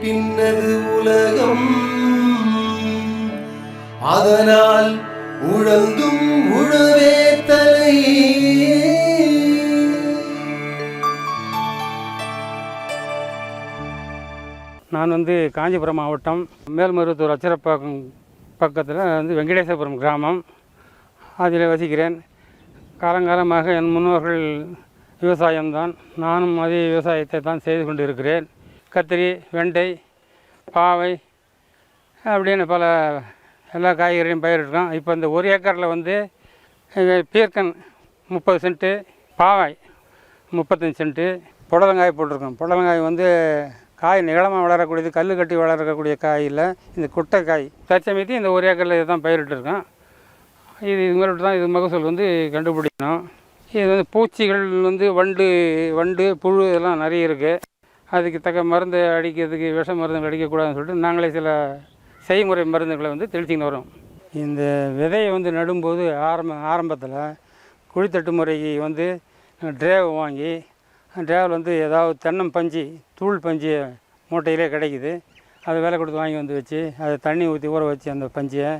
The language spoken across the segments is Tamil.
பின்னது உலகம். அதனால் உழந்தும் உழவே தலை. நான் வந்து காஞ்சிபுரம் மாவட்டம் மேல்மருவத்தூர் அச்சரப்பாக்கம் பக்கத்தில் வந்து வெங்கடேசபுரம் கிராமம். அதில் வசிக்கிறேன். காலங்காலமாக என் முன்னோர்கள் விவசாயம்தான். நானும் அதே விவசாயத்தை தான் செய்து கொண்டு இருக்கிறேன் கத்திரி வெண்டை பாவை அப்படின்னு பல எல்லா காய்கறியும் பயிரிட்டிருக்கோம். இப்போ இந்த ஒரு ஏக்கரில் வந்து பீர்க்கன் முப்பது சென்ட்டு பாவாய் முப்பத்தஞ்சு சென்ட்டு புடலங்காய் போட்டிருக்கோம். புடலங்காய் வந்து காய் நீளமாக வளரக்கூடியது கல் கட்டி வளரக்கூடிய காயில் இந்த குட்டை காய் தச்சமயத்தி இந்த ஒரு ஏக்கரில் இதுதான் பயிரிட்டுருக்கோம். இது இது மாதிரி தான் இது மகசூல் வந்து கண்டுபிடிக்கணும். இது வந்து பூச்சிகள் வந்து வண்டு வண்டு புழு இதெல்லாம் நிறைய இருக்குது அதுக்கு தக்க மருந்து அடிக்கிறதுக்கு விஷ மருந்து அடிக்கக்கூடாதுன்னு சொல்லிட்டு நாங்களே சில செய்முறை மருந்துகளை வந்து தெளிச்சிக்கின்னு வரோம். இந்த விதையை வந்து நடும்போது ஆரம்ப ஆரம்பத்தில் குழித்தட்டு முறைக்கு வந்து ட்ரேவ் வாங்கி ட்ரேவில் வந்து ஏதாவது தென்னம் பஞ்சு தூள் பஞ்சு மூட்டையிலே கிடைக்குது. அதை வேலை கொடுத்து வாங்கி வந்து வச்சு அதை தண்ணி ஊற்றி ஊற வச்சு அந்த பஞ்சையை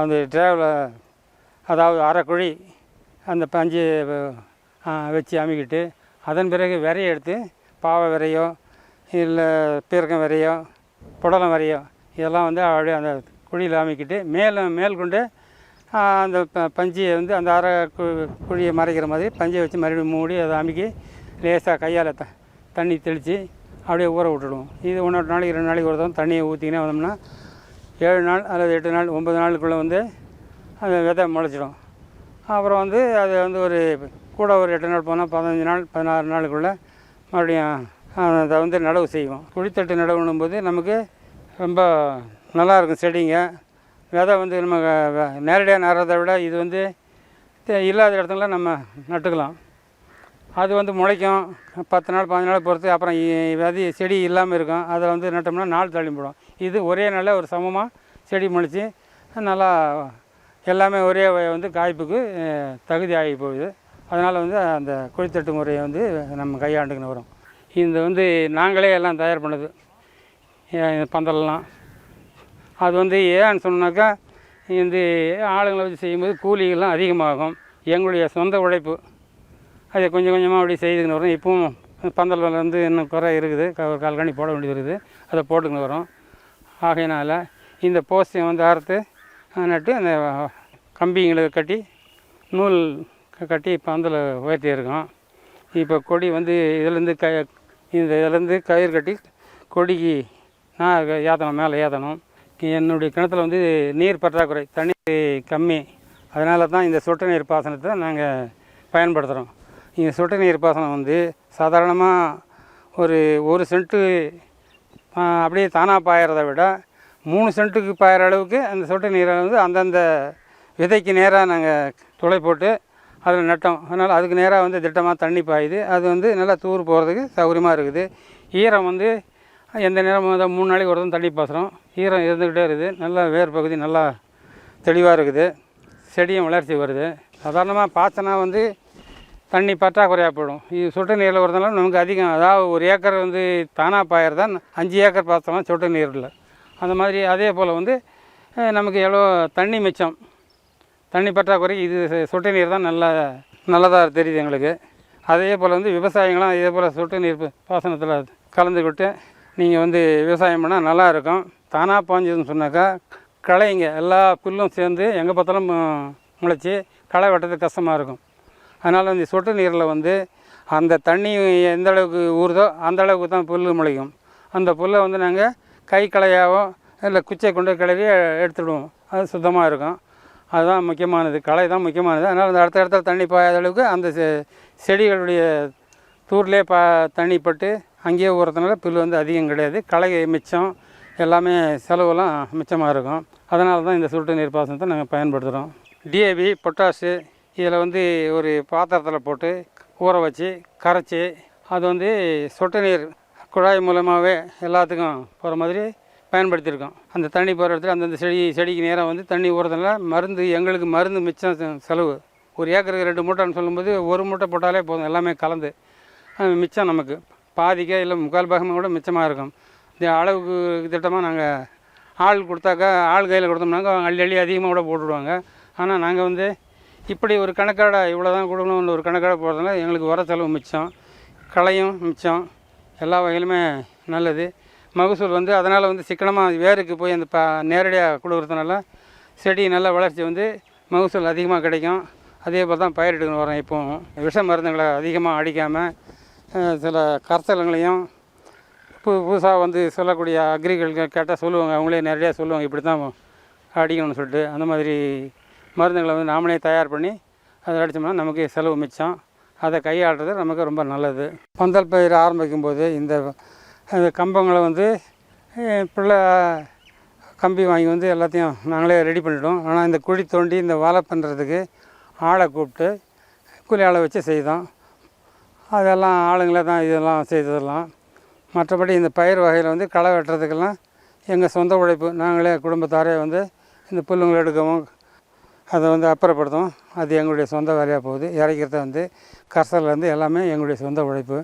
அந்த ட்ரேவில் அதாவது அரைக்குழி அந்த பஞ்சு வச்சு அமுக்கிட்டு அதன் பிறகு விரைய எடுத்து பாவை விரையோ இல்லை பீரகம் வரையோ புடலம் வரையோ இதெல்லாம் வந்து அப்படியே அந்த குழியில் அமைக்கிட்டு மேலே மேல் கொண்டு அந்த ப பஞ்சியை வந்து அந்த அரை கு- குழியை மறைக்கிற மாதிரி பஞ்சை வச்சு மறுபடியும் மூடி அதை அமைக்கி லேசாக கையால் த தண்ணி தெளித்து அப்படியே ஊற விட்டுடுவோம். இது ஒன்று நாளைக்கு ரெண்டு நாளைக்கு ஒரு தரம் தண்ணியை ஊற்றிக்கினே வந்தோம்னா ஏழு நாள் அல்லது எட்டு நாள் ஒன்பது நாளுக்குள்ளே வந்து அந்த விதை முளைச்சிடும். அப்புறம் வந்து அது வந்து ஒரு கூட ஒரு எட்டு நாள் போனால் பதினஞ்சு நாள் பதினாறு நாளுக்குள்ளே மறுபடியும் அதை வந்து நடவு செய்வோம் குழித்தட்டு நடவுன்னும் போது நமக்கு ரொம்ப நல்லா இருக்கும் செடிங்க. விதை வந்து நம்ம நேரடியாக நடுறதை விட இது வந்து இல்லாத இடத்துல நம்ம நட்டுக்கலாம். அது வந்து முளைக்கும். பத்து நாள் பதினஞ்சு நாள் பொறுத்து அப்புறம் இ- செடி இல்லாமல் இருக்கும். அதை வந்து நட்டோம்னா நாள் தள்ளி போடும் இது ஒரே நாளில் ஒரு சமமாக செடி முளைச்சி நல்லா எல்லாமே ஒரே வந்து காய்ப்புக்கு தகுதி ஆகி போகுது. அதனால் வந்து அந்த குழித்தட்டு முறையை வந்து நம்ம கையாண்டுக்கின்னு வரோம். இந்த வந்து நாங்களே எல்லாம் தயார் பண்ணது. பந்தலெல்லாம். அது வந்து ஏன்னு சொன்னாக்கா இந்த ஆளுங்களை வச்சு செய்யும்போது கூலிகள்லாம் அதிகமாகும். எங்களுடைய சொந்த உழைப்பு. அதை கொஞ்சம் கொஞ்சமாக அப்படி செய்துக்கின்னு வரோம். இப்பவும் பந்தல் வந்து இன்னும் குறை இருக்குது. ஒரு கால்கனி போட வேண்டியது இருக்குது. அதை போட்டுக்கின்னு வரோம். ஆகையினால் இந்த போஸ்டை வந்து அறுத்து நட்டு அந்த கம்பிங்களை கட்டி நூல் கட்டி பந்தில் உயர்த்தி இருக்கோம். இப்போ கொடி வந்து இதுலேருந்து க இந்த இதுலேருந்து கயிறு கட்டி கொடிக்கு நான் ஏற்றணும் மேலே ஏற்றணும் என்னுடைய கிணத்துல வந்து நீர் பற்றாக்குறை தண்ணி கம்மி. அதனால தான் இந்த சொட்டு நீர் பாசனத்தை நாங்கள் பயன்படுத்துகிறோம் இந்த சொட்டு நீர் பாசனம் வந்து சாதாரணமாக ஒரு ஒரு சென்ட்டு அப்படியே தானாக பாயறதை விட மூணு சென்ட்டுக்கு பாயிற அளவுக்கு அந்த சொட்டு நீரை வந்து அந்தந்த விதைக்கு நேராக நாங்கள் துளை போட்டு அதில் நட்டோம். அதனால் அதுக்கு நேராக வந்து திட்டமாக தண்ணி பாயுது. அது வந்து நல்லா தூர் போகிறதுக்கு சௌகரியமாக இருக்குது. ஈரம் வந்து எந்த நேரமும் வந்து மூணு நாளைக்கு ஒரு தடவை தண்ணி பாசுகிறோம் ஈரம் இருந்துக்கிட்டே இருக்குது. நல்லா வேர் பகுதி நல்லா தெளிவாக இருக்குது. செடியும் வளர்ச்சி வருது. சாதாரணமாக பாய்ச்சனா வந்து தண்ணி பற்றாக்குறையாக போயிடும். இது சொட்டு நீரில் வரதுனால நமக்கு அதிகம். அதாவது ஒரு ஏக்கர் வந்து தானாக பாயறதா அஞ்சு ஏக்கர் பார்த்தோம்னா சொட்டு நீரில். அந்த மாதிரி அதே போல் வந்து நமக்கு எவ்வளோ தண்ணி மிச்சம். தண்ணி பற்றாக்குறை இது சொட்டு நீர் தான் நல்ல நல்லதாக தெரியுது எங்களுக்கு. அதே போல் வந்து விவசாயிகளும் இதே போல் சொட்டு நீர் பாசனத்தில் கலந்துக்கிட்டு நீங்கள் வந்து விவசாயம் பண்ணால் நல்லா இருக்கும். தானாக பாஞ்சதுன்னு சொன்னாக்கா களைங்க எல்லா புல்லும் சேர்ந்து எங்கே பார்த்தாலும் முளைச்சி களை வெட்டுறது கஷ்டமாக இருக்கும். அதனால் இந்த சொட்டு நீரில் வந்து அந்த தண்ணி எந்த அளவுக்கு ஊறுதோ அந்த அளவுக்கு தான் புல் முளைக்கும். அந்த புல்லை வந்து நாங்கள் கை களையாகவும் இல்லை குச்சை கொண்டு கிளறி எடுத்துடுவோம். அது சுத்தமாக இருக்கும். அதுதான் முக்கியமானது. களை தான் முக்கியமானது. அதனால் அந்த அடுத்த இடத்துல தண்ணி பாயாத அளவுக்கு அந்த செ- செடிகளுடைய தூர்லே பா தண்ணி பட்டு அங்கேயே ஊறதுனால புல் வந்து அதிகம் கிடையாது. களை மிச்சம் எல்லாமே செலவெல்லாம் மிச்சமாக இருக்கும். அதனால தான் இந்த சொட்டு நீர் பாசனத்தை நாங்கள் பயன்படுத்துகிறோம் டிஏபி பொட்டாஷு இதில் வந்து ஒரு பாத்திரத்தில் போட்டு ஊற வச்சு கரைச்சி அது வந்து சொட்டு நீர் குழாய் மூலமாகவே எல்லாத்துக்கும் போகிற மாதிரி பயன்படுத்தியிருக்கோம். அந்த தண்ணி போகிற இடத்துல அந்தந்த செடி செடிக்கு நேராக வந்து தண்ணி ஊறதுனால மருந்து எங்களுக்கு மருந்து மிச்சம் செலவு. ஒரு ஏக்கருக்கு ரெண்டு மூட்டைன்னு சொல்லும்போது ஒரு மூட்டை போட்டாலே போதும் எல்லாமே கலந்து. மிச்சம் நமக்கு. பாதிக்கே இல்லை முக்கால் பாகமாக கூட மிச்சமாக இருக்கும். இந்த அளவுக்கு திட்டமாக நாங்கள் ஆள் கொடுத்தாக்கா ஆள் கையில் கொடுத்தோம்னாக்கா அவங்க அள்ளி அள்ளி அதிகமாக கூட போட்டுவிடுவாங்க ஆனால் நாங்கள் வந்து இப்படி ஒரு கணக்காடை இவ்வளோ தான் கொடுக்கணும்னு ஒரு கணக்காடை போடுறதுனால எங்களுக்கு உர செலவு மிச்சம். களையும் மிச்சம். எல்லா வகையிலுமே நல்லது. மகசூல் வந்து அதனால் வந்து சிக்கனமாக வேருக்கு போய் அந்த ப நேரடியாக கொடுக்குறதுனால செடி நல்லா வளர்ச்சி வந்து மகசூல் அதிகமாக கிடைக்கும். அதே போல் தான் பயிரிடுக்கணும் வரோம் இப்போவும் விஷ மருந்துகளை அதிகமாக அடிக்காமல் சில கரைச்சலங்களையும் புது புதுசாக வந்து சொல்லக்கூடிய அக்ரிகல்ச்சர் கேட்டால் சொல்லுவாங்க. அவங்களே நேரடியாக சொல்லுவாங்க. இப்படி தான் அடிக்கணும்னு சொல்லிட்டு. அந்த மாதிரி மருந்துகளை வந்து நாமளே தயார் பண்ணி அதை அடித்தோம்னா நமக்கு செலவு மிச்சம். அதை கையாளுறது நமக்கு ரொம்ப நல்லது. பந்தல் பயிர் ஆரம்பிக்கும் போது இந்த அந்த கம்பங்களை வந்து பிள்ளை கம்பி வாங்கி வந்து எல்லாத்தையும் நாங்களே ரெடி பண்ணிட்டோம். ஆனால் இந்த குழி தோண்டி இந்த வாழை பண்ணுறதுக்கு ஆளை கூப்பிட்டு கூலி ஆளை வச்சு செய்தோம். அதெல்லாம் ஆளுங்களே தான் இதெல்லாம் செய்ததெல்லாம். மற்றபடி இந்த பயிர் வகையில் வந்து களை வெட்டுறதுக்கெல்லாம் எங்கள் சொந்த உழைப்பு. நாங்களே குடும்பத்தாரே வந்து இந்த புல்லுங்களை எடுக்கவும் அதை வந்து அப்புறப்படுத்தும் அது எங்களுடைய சொந்த வேலையாக போகுது. இறைக்கிறத வந்து கரசலேருந்து எல்லாமே எங்களுடைய சொந்த உழைப்பு.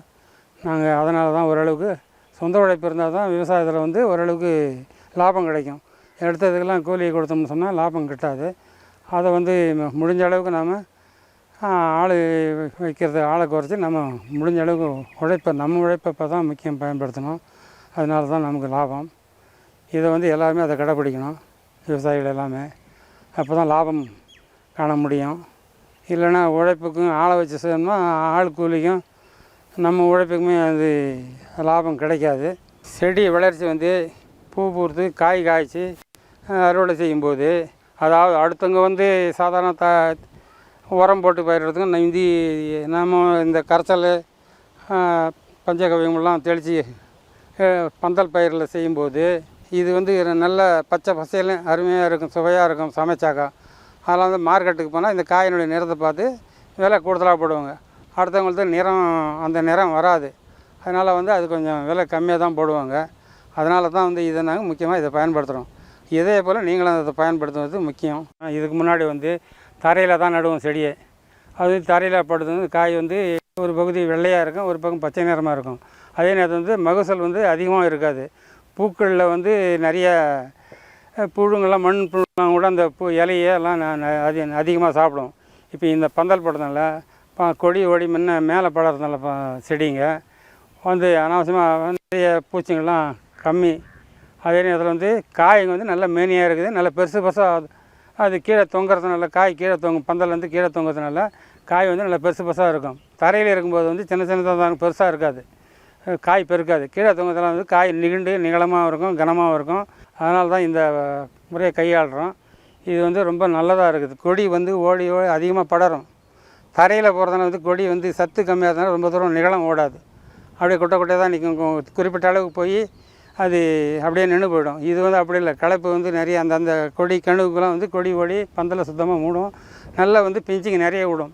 நாங்கள் அதனால தான் ஓரளவுக்கு சொந்த உழைப்பு இருந்தால் தான் விவசாயத்தில் வந்து ஓரளவுக்கு லாபம் கிடைக்கும். எடுத்ததுக்கெல்லாம் கூலி கொடுத்தோம்னு சொன்னால் லாபம் கிட்டாது. அதை வந்து ம- முடிஞ்ச அளவுக்கு நாம் ஆள் வைக்கிறது ஆளை குறைச்சி நம்ம முடிஞ்ச அளவுக்கு உழைப்பை நம்ம உழைப்பை இப்போ தான் முக்கியம் பயன்படுத்தணும். அதனால தான் நமக்கு லாபம். இதை வந்து எல்லாருமே அதை கடைப்பிடிக்கணும். விவசாயிகள் எல்லாமே. அப்போ தான் லாபம் காண முடியும். இல்லைன்னா உழைப்புக்கும் ஆளை வச்சு செய்யணும்னா ஆள் கூலிக்கும் நம்ம உழைப்புக்குமே அது லாபம் கிடைக்காது. செடி வளர்ச்சி வந்து பூ பூர்த்து காய் காய்ச்சி அறுவடை செய்யும்போது அதாவது அடுத்தவங்க வந்து சாதாரண த உரம் போட்டு பயிரிடுறதுக்கு இந்தி நம்ம இந்த கரைச்சல் அஹ், பஞ்சகவியமெல்லாம் தெளித்து பந்தல் பயிரில் செய்யும்போது இது வந்து நல்ல பச்சை பசையிலும் அருமையாக இருக்கும் சுவையாக இருக்கும் சமைச்சாக்கா. அதெல்லாம் வந்து மார்க்கெட்டுக்கு போனால் இந்த காயினுடைய நிறத்தை பார்த்து விலை கூடுதலாக போடுவாங்க. அடுத்தவங்களுக்கு நிறம் அந்த நிறம் வராது. அதனால் வந்து அது கொஞ்சம் விலை கம்மியாக தான் போடுவாங்க. அதனால தான் வந்து இதை நாங்கள் முக்கியமாக இதை பயன்படுத்துகிறோம் இதே போல் நீங்களும் அதை பயன்படுத்துவது முக்கியம். இதுக்கு முன்னாடி வந்து தரையில் தான் நடுவோம் செடியை. அது தரையில் படுத்து காய் வந்து ஒரு பகுதி வெள்ளையாக இருக்கும் ஒரு பக்கம் பச்சை நிறமாக இருக்கும். அதே நேரத்தில் வந்து மகசூல் வந்து அதிகமாக இருக்காது. பூக்களில் வந்து நிறைய புழுங்கள்லாம் புழுங்கெல்லாம் மண் புழுங்கெல்லாம் கூட அந்த பூ இலையை எல்லாம் அதிகமாக சாப்பிடும். இப்போ இந்த பந்தல் படுறதுனால இப்போ கொடி ஒடி முன்ன மேலே படுறதுனால ப செடிங்க. வந்து அனாவசியமாக நிறைய பூச்சிங்கள்லாம் கம்மி. அதே நேரத்தில் வந்து காய்ங்க வந்து நல்ல மேனியாக இருக்குது. நல்ல பெருசு பெருசாக அது கீழே தொங்குறதுனால காய் கீழே தொங்கும் பந்தல்லேருந்து கீழே தொங்குறதுனால காய் வந்து நல்லா பெருசு பெருசாக இருக்கும். தரையில் இருக்கும்போது வந்து சின்ன சின்னதாக தான் பெருசாக இருக்காது. காய் பெருக்காது. கீழே தொங்குறதுனால வந்து காய் நிகண்டு நிகழமாகவும் இருக்கும் கனமாகவும் இருக்கும். அதனால தான் இந்த முறையை கையாளுறோம். இது வந்து ரொம்ப நல்லதாக இருக்குது. கொடி வந்து ஓடி ஓடி அதிகமாக படரும். தரையில் போகிறதுனால வந்து கொடி வந்து சத்து கம்மியாக இருந்தாலும் ரொம்ப தூரம் நிகழம் ஓடாது. அப்படியே கொட்டை கொட்டையாக தான் நிற்கும் குறிப்பிட்ட அளவுக்கு போய் அது அப்படியே நின்று போயிடும். இது வந்து அப்படி இல்லை. களைப்பு வந்து நிறைய அந்த அந்த கொடி கணுவுக்கெல்லாம் வந்து கொடி ஓடி பந்தலை சுத்தமாக மூடும். நல்லா வந்து பிஞ்சிங்க நிறைய விடும்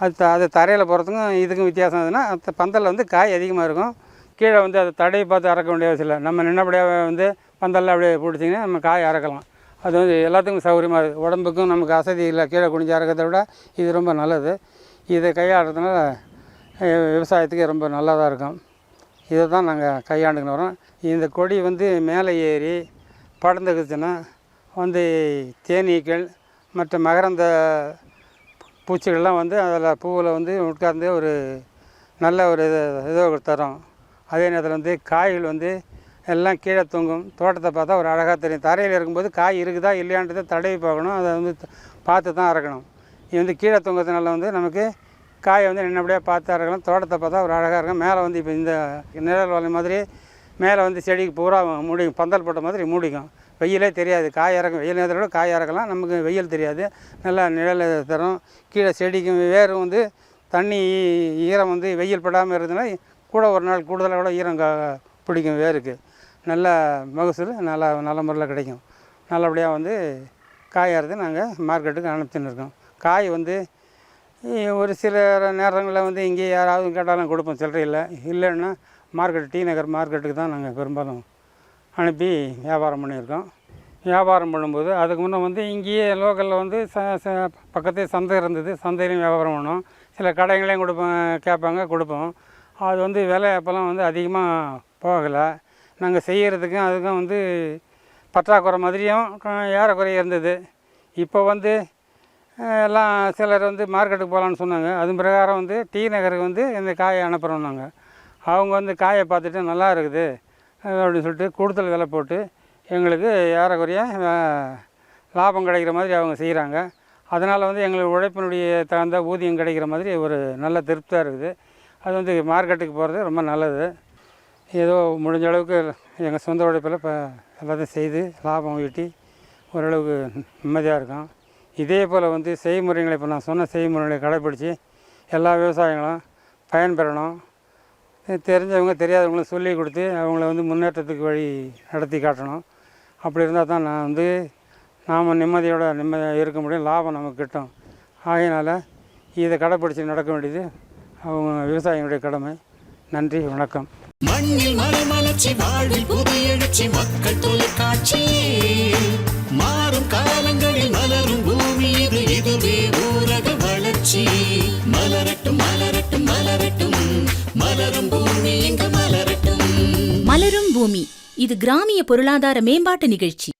அது த அது தரையில் போகிறதுக்கும் இதுக்கும் வித்தியாசம் எதுனா அந்த பந்தலில் வந்து காய் அதிகமாக இருக்கும். கீழே வந்து அதை தடையை பார்த்து அறக்க வேண்டிய அவசியம் இல்லை. நம்ம நின்னபடியாக வந்து பந்தலில் அப்படியே பிடிச்சிங்கன்னா நம்ம காய் அறக்கலாம் அது வந்து எல்லாத்துக்கும் சௌகரியமாக இருக்குது உடம்புக்கும் நமக்கு அசதி இல்லை கீழே குனிஞ்சு இருக்கிறத விட இது ரொம்ப நல்லது. இதை கையாளுறதுனால விவசாயத்துக்கு ரொம்ப நல்லதாக இருக்கும். இதை தான் நாங்கள் கையாண்டுக்கின்னு வரோம் இந்த கொடி வந்து மேலே ஏறி படர்ந்துக்குச்சுன்னா வந்து தேனீக்கள் மற்ற மகரந்த பூச்சிகள்லாம் வந்து அதில் பூவில் வந்து உட்கார்ந்து ஒரு நல்ல ஒரு இது இதை தரும் அதே நேரத்தில் வந்து காய்கள் வந்து எல்லாம் கீழே தொங்கும். தோட்டத்தை பார்த்தா ஒரு அழகாக தெரியும். தரையில் இருக்கும்போது காய் இருக்குதா இல்லையான்றதை தடவி பார்க்கணும். அதை வந்து பார்த்து தான் அறக்கணும். இது வந்து கீழே தொங்குறதுனால வந்து நமக்கு காயை வந்து நின்னபடியாக பார்த்து அறக்கணும் தோட்டத்தை பார்த்தா ஒரு அழகாக இருக்கும். மேலே வந்து இப்போ இந்த நிழல் வலை மாதிரி மேலே வந்து செடிக்கு பூரா மூடிக்கும். பந்தல் போட்ட மாதிரி மூடிக்கும். வெயிலே தெரியாது. காய் இறக்கும். வெயில் நேரத்தில் கூட காய் இறக்கலாம். நமக்கு வெயில் தெரியாது. நல்லா நிழல் தரும். கீழே செடிக்கும் வேரும் வந்து தண்ணி ஈரம் வந்து வெயில் படாமல் இருந்ததுன்னா கூட ஒரு நாள் கூடுதலாக கூட ஈரம் கா- பிடிக்கும் வேருக்கு. நல்ல மகசூல் நல்லா நல்ல முறையில் கிடைக்கும். நல்லபடியாக வந்து காய் அறுத்து நாங்கள் மார்க்கெட்டுக்கு அனுப்பிச்சுன்னு இருக்கோம். காய் வந்து ஒரு சில நேரங்களில் வந்து இங்கே யாராவது கேட்டாலும் கொடுப்போம் சில்லறையில் இல்லைன்னா மார்க்கெட் டி நகர் மார்க்கெட்டுக்கு தான் நாங்கள் பெரும்பாலும் அனுப்பி வியாபாரம் பண்ணியிருக்கோம். வியாபாரம் பண்ணும்போது அதுக்கு முன்னே வந்து இங்கேயே லோக்கலில் வந்து ச ச பக்கத்தே சந்தை இருந்தது. சந்தையிலையும் வியாபாரம் பண்ணோம். சில கடைங்களையும் கொடுப்போம் கேட்பாங்க கொடுப்போம். அது வந்து விலை அப்போல்லாம் வந்து அதிகமாக போகலை. நாங்கள் செய்கிறதுக்கும் அதுக்கும் வந்து பற்றாக்குறை மாதிரியும் ஏறக்குறைய இருந்தது. இப்போ வந்து எல்லாம் சிலர் வந்து மார்க்கெட்டுக்கு போகலான்னு சொன்னாங்க. அது பிரகாரம் வந்து டி நகருக்கு வந்து இந்த காயை அனுப்புகிறோம் நாங்கள் அவங்க வந்து காயை பார்த்துட்டு நல்லா இருக்குது அப்படின்னு சொல்லிட்டு கூடுதல் விலை போட்டு எங்களுக்கு ஏறக்குறைய லாபம் கிடைக்கிற மாதிரி அவங்க செய்கிறாங்க அதனால் வந்து எங்களுக்கு உழைப்பினுடைய தகுந்த ஊதியம் கிடைக்கிற மாதிரி ஒரு நல்ல திருப்தியாக இருக்குது. அது வந்து மார்க்கெட்டுக்கு போகிறது ரொம்ப நல்லது. ஏதோ முடிஞ்ச அளவுக்கு எங்கள் சொந்த உழைப்பில் இப்போ எல்லாத்தையும் செய்து லாபம் ஈட்டி ஓரளவுக்கு நிம்மதியாக இருக்கும். இதே போல் வந்து செய்முறைகளை இப்போ நான் சொன்ன செய்முறைகளை கடைப்பிடித்து எல்லா விவசாயிகளும் பயன்பெறணும். தெரிஞ்சவங்க தெரியாதவங்களும் சொல்லி கொடுத்து அவங்கள வந்து முன்னேற்றத்துக்கு வழி நடத்தி காட்டணும். அப்படி இருந்தால் தான் நான் வந்து நாம் நிம்மதியோட நிம்மதியாக இருக்க முடியும் லாபம் நமக்கு கிட்டும். ஆகையினால் இதை கடைப்பிடிச்சி நடக்க வேண்டியது அவங்க விவசாயிகளுடைய கடமை. நன்றி வணக்கம். மண்ணில் மறுமலர்ச்சி வாழ்வில் புது எழுச்சி மக்கள் தொலைக்காட்சி. மாறும் காலங்களில் மலரும் பூமி இது இதுவே ஊரக வளர்ச்சி. மலரட்டும் மலரட்டும் மலரட்டும். மலரும் பூமி இங்கு மலரட்டும். மலரும் பூமி இது கிராமிய பொருளாதார மேம்பாட்டு நிகழ்ச்சி.